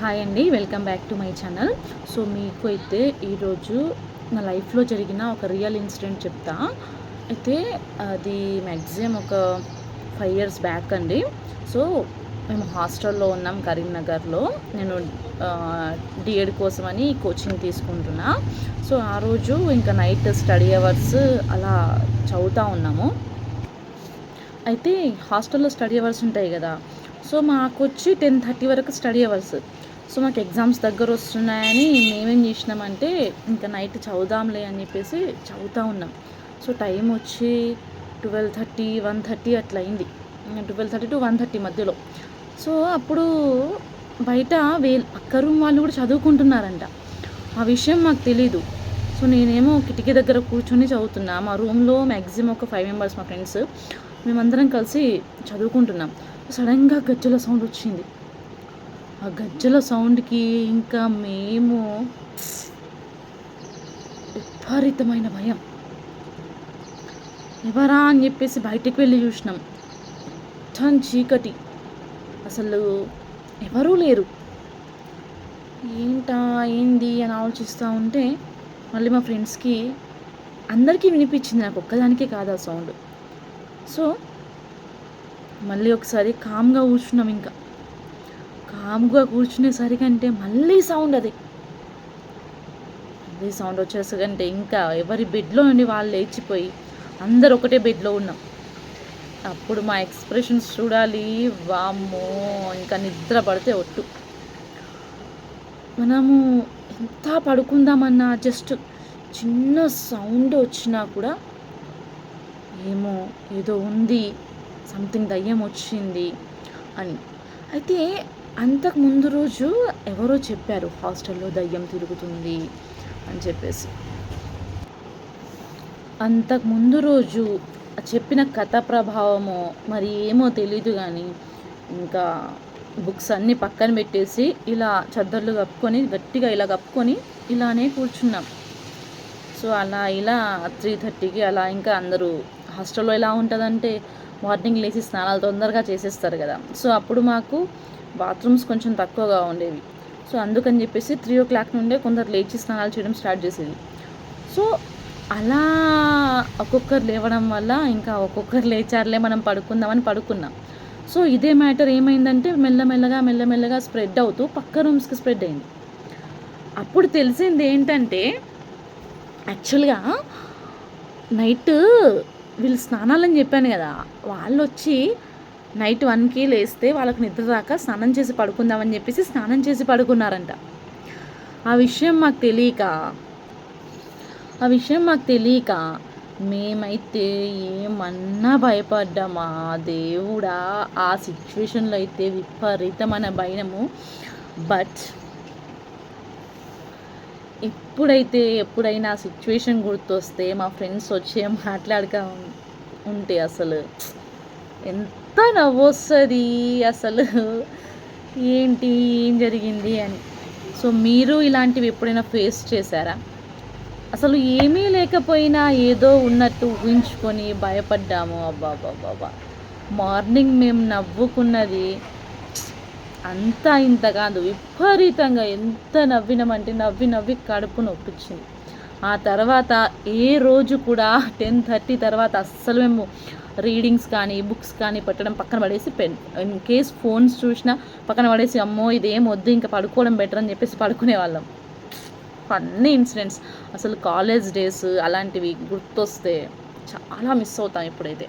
Hi అండి welcome back to my channel. So మీకు అయితే ఈరోజు నా లైఫ్లో జరిగిన ఒక రియల్ ఇన్సిడెంట్ చెప్తా. అయితే అది మ్యాక్సిమం ఒక ఫైవ్ ఇయర్స్ బ్యాక్ అండి. సో మేము హాస్టల్లో ఉన్నాం కరీంనగర్లో. నేను డిఎడ్ కోసమని కోచింగ్ తీసుకుంటున్నా. సో ఆ రోజు ఇంకా నైట్ స్టడీ అవర్స్ అలా చదువుతూ ఉన్నాము. అయితే హాస్టల్లో స్టడీ అవర్స్ ఉంటాయి కదా. సో మాకు వచ్చి టెన్ థర్టీ వరకు స్టడీ అవర్స్. సో మాకు ఎగ్జామ్స్ దగ్గర వస్తున్నాయని మేమేం చేసినామంటే ఇంకా నైట్ చదువుదాంలే అని చెప్పేసి చదువుతూ ఉన్నాం. సో టైం వచ్చి ట్వెల్వ్ థర్టీ వన్ థర్టీ అట్లా అయింది. Twelve thirty to one thirty మధ్యలో. సో అప్పుడు బయట వే అక్క రూమ్ వాళ్ళు కూడా చదువుకుంటున్నారంట. ఆ విషయం మాకు తెలీదు. సో నేనేమో కిటికీ దగ్గర కూర్చొని చదువుతున్నా. మా రూమ్లో మ్యాక్సిమం ఒక ఫైవ్ మెంబర్స్ మా ఫ్రెండ్స్. మేమందరం కలిసి చదువుకుంటున్నాం. సడన్గా గజ్జల సౌండ్ వచ్చింది. ఆ గజ్జల సౌండ్కి ఇంకా మేము విపరీతమైన భయం. ఎవరా అని చెప్పేసి బయటికి వెళ్ళి చూసినాం. మొత్తం చీకటి. అసలు ఎవరూ లేరు. ఏంటా ఏంది అని ఆలోచిస్తూ ఉంటే మళ్ళీ మా ఫ్రెండ్స్కి అందరికీ వినిపించింది నాకు ఒక్కదానికే కాదు ఆ సౌండ్. సో మళ్ళీ ఒకసారి కామ్గా కూర్చున్నాం ఇంకా. కామ్గా కూర్చునేసరికి అంటే మళ్ళీ సౌండ్ అది. మళ్ళీ సౌండ్ వచ్చేసరికంటే ఇంకా ఎవరి బెడ్లో నుండి వాళ్ళు లేచిపోయి అందరు ఒకటే బెడ్లో ఉన్నాం. అప్పుడు మా ఎక్స్ప్రెషన్స్ చూడాలి. వామ్మో ఇంకా నిద్ర పడితే ఒట్టు. మనము ఎంత పడుకుందామన్నా జస్ట్ చిన్న సౌండ్ వచ్చినా కూడా ఏమో ఏదో ఉంది సంథింగ్ దయ్యం వచ్చింది అని. అయితే అంతకు ముందు రోజు ఎవరో చెప్పారు హాస్టల్లో దయ్యం తిరుగుతుంది అని చెప్పేసి. అంతకు ముందు రోజు చెప్పిన కథ ప్రభావమో మరి ఏమో తెలీదు కానీ ఇంకా బుక్స్ అన్నీ పక్కన పెట్టేసి ఇలా చద్దర్లు కప్పుకొని గట్టిగా ఇలా కప్పుకొని ఇలానే కూర్చున్నాం. సో అలా ఇలా త్రీ థర్టీకి అలా ఇంకా అందరూ హాస్టల్లో ఎలా ఉంటుందంటే మార్నింగ్ లేచి స్నానాలు తొందరగా చేసేస్తారు కదా. సో అప్పుడు మాకు బాత్రూమ్స్ కొంచెం తక్కువగా ఉండేవి. సో అందుకని చెప్పేసి త్రీ ఓ క్లాక్ నుండే కొందరు లేచి స్నానాలు చేయడం స్టార్ట్ చేసేది. సో అలా ఒక్కొక్కరు లేవడం వల్ల ఇంకా ఒక్కొక్కరు లేచారులే మనం పడుకుందామని పడుకున్నాం. సో ఇదే మ్యాటర్ ఏమైందంటే మెల్లమెల్లగా మెల్లమెల్లగా స్ప్రెడ్ అవుతూ పక్క రూమ్స్కి స్ప్రెడ్ అయింది. అప్పుడు తెలిసింది ఏంటంటే యాక్చువల్గా నైట్ వీళ్ళు స్నానాలని చెప్పాను కదా వాళ్ళు వచ్చి నైట్ వన్కి లేస్తే వాళ్ళకి నిద్ర రాక స్నానం చేసి పడుకుందామని చెప్పేసి స్నానం చేసి పడుకున్నారంట. ఆ విషయం మాకు తెలియక ఆ విషయం మాకు తెలియక మేమైతే ఏమన్నా భయపడ్డామా? దేవుడా ఆ సిచ్యువేషన్లో అయితే విపరీతమైన భయము. బట్ ఎప్పుడైతే ఎప్పుడైనా సిచ్యువేషన్ గుర్తొస్తే మా ఫ్రెండ్స్ వచ్చి మాట్లాడక ఉంటే అసలు ఎంత నవ్వొస్తుంది అసలు? ఏంటి ఏం జరిగింది అని. సో మీరు ఇలాంటివి ఎప్పుడైనా ఫేస్ చేశారా? అసలు ఏమీ లేకపోయినా ఏదో ఉన్నట్టు ఊహించుకొని భయపడ్డాము. అబ్బా బాబా మార్నింగ్ మేము నవ్వుకున్నది అంతా ఇంత కాదు విపరీతంగా ఎంత నవ్వినామంటే నవ్వి నవ్వి కడుపు నొప్పించింది. ఆ తర్వాత ఏ రోజు కూడా టెన్ థర్టీ తర్వాత అస్సలు మేము రీడింగ్స్ కానీ బుక్స్ కానీ పెట్టడం పక్కన పడేసి పెన్ ఇన్ కేస్ ఫోన్స్ చూసినా పక్కన పడేసి అమ్మో ఇదేం వద్దు ఇంకా పడుకోవడం బెటర్ అని చెప్పేసి పడుకునే వాళ్ళం. అన్ని ఇన్సిడెంట్స్ అసలు కాలేజ్ డేస్ అలాంటివి గుర్తొస్తే చాలా మిస్ అవుతాం ఇప్పుడైతే.